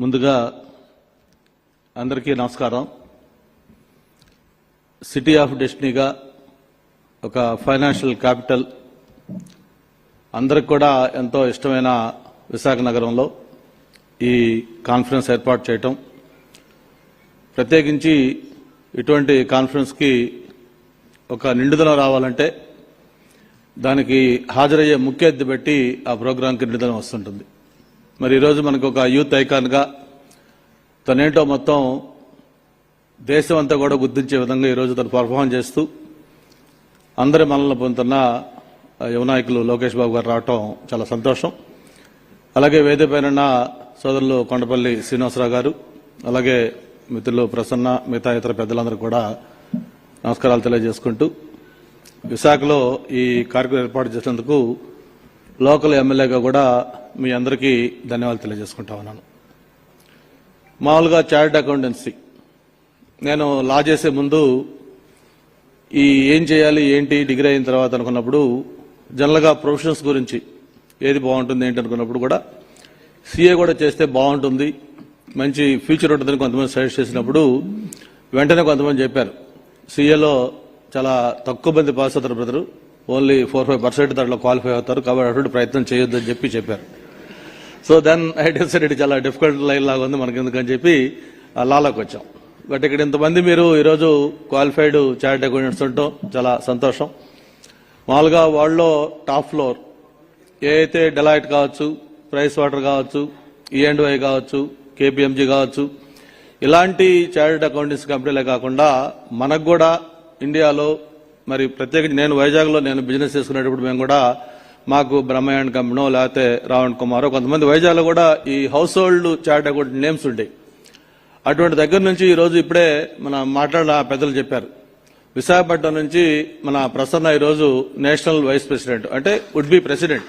ముందుగా అందరికీ నమస్కారం. సిటీ ఆఫ్ డెస్టినీగా ఒక ఫైనాన్షియల్ క్యాపిటల్ అందరికి కూడా ఎంతో ఇష్టమైన విశాఖ నగరంలో ఈ కాన్ఫరెన్స్ ఏర్పాటు చేయటం. ప్రత్యేకించి ఇటువంటి కాన్ఫరెన్స్కి ఒక నిండుదల రావాలంటే దానికి హాజరయ్యే ముఖ్య ఎద్దు పెట్టి ఆ ప్రోగ్రాంకి నిండుదల వస్తుంటుంది. మరి ఈరోజు మనకు ఒక యూత్ ఐకాన్గా తనేంటో మొత్తం దేశం అంతా కూడా గుర్తించే విధంగా ఈరోజు తను పర్ఫామ్ చేస్తూ అందరి మనల్ని పొందుతున్న ఆ లోకేష్ బాబు గారు రావటం చాలా సంతోషం. అలాగే వేదిక పైన ఉన్న సోదరులు కొండపల్లి శ్రీనివాసరావు గారు అలాగే మిత్రులు ప్రసన్న మిగతా ఇతర పెద్దలందరూ కూడా నమస్కారాలు తెలియజేసుకుంటూ విశాఖలో ఈ కార్యక్రమం ఏర్పాటు చేసినందుకు లోకల్ ఎమ్మెల్యేగా కూడా మీ అందరికీ ధన్యవాదాలు తెలియజేసుకుంటా ఉన్నాను. మామూలుగా చార్టెడ్ అకౌంటెన్సీ. నేను లా చేసే ముందు ఈ ఏం చేయాలి ఏంటి డిగ్రీ అయిన తర్వాత అనుకున్నప్పుడు జనరల్గా ప్రొఫెషన్స్ గురించి ఏది బాగుంటుంది ఏంటి అనుకున్నప్పుడు కూడా సీఏ కూడా చేస్తే బాగుంటుంది మంచి ఫ్యూచర్ ఉంటుందని కొంతమంది సజెస్ట్ చేసినప్పుడు వెంటనే కొంతమంది చెప్పారు. సీఏలో చాలా తక్కువ మంది పాస్ అవుతారు brother only four five percent దాంట్లో క్వాలిఫై అవుతారు కాబట్టి అటువంటి ప్రయత్నం చేయొద్దని చెప్పి చెప్పారు. సో దెన్ ఐ డిసైడెడ్ చాలా డిఫికల్ట్ లైన్ లాగా ఉంది మనకి ఎందుకని చెప్పి లాలోకి వచ్చాం. బట్ ఇక్కడ ఇంతమంది మీరు ఈరోజు క్వాలిఫైడ్ చార్ట్ అకౌంటెంట్స్ ఉండటం చాలా సంతోషం. మామూలుగా వాళ్ళలో టాప్ ఫ్లోర్ ఏ అయితే డెలైట్ కావచ్చు ప్రైస్ వాటర్ కావచ్చు e ఈఎండ్వై కావచ్చు కేపీఎంజీ కావచ్చు ఇలాంటి చార్టెడ్ అకౌంటెంట్స్ కంపెనీలే కాకుండా మనకు కూడా ఇండియాలో మరి ప్రత్యేకించి నేను వైజాగ్లో నేను బిజినెస్ చేసుకునేటప్పుడు మేము కూడా మాకు బ్రహ్మయాన్ కంపెనో లేకపోతే రావణ్ కుమార్ కొంతమంది వైజాగ్లో కూడా ఈ హౌస్ హోల్డ్ చార్ట్ కూడా నేమ్స్ ఉంటాయి. అటువంటి దగ్గర నుంచి ఈరోజు ఇప్పుడే మన మాట్లాడిన పెద్దలు చెప్పారు. విశాఖపట్నం నుంచి మన ప్రసన్న ఈరోజు నేషనల్ వైస్ ప్రెసిడెంట్ అంటే వుడ్ బి ప్రెసిడెంట్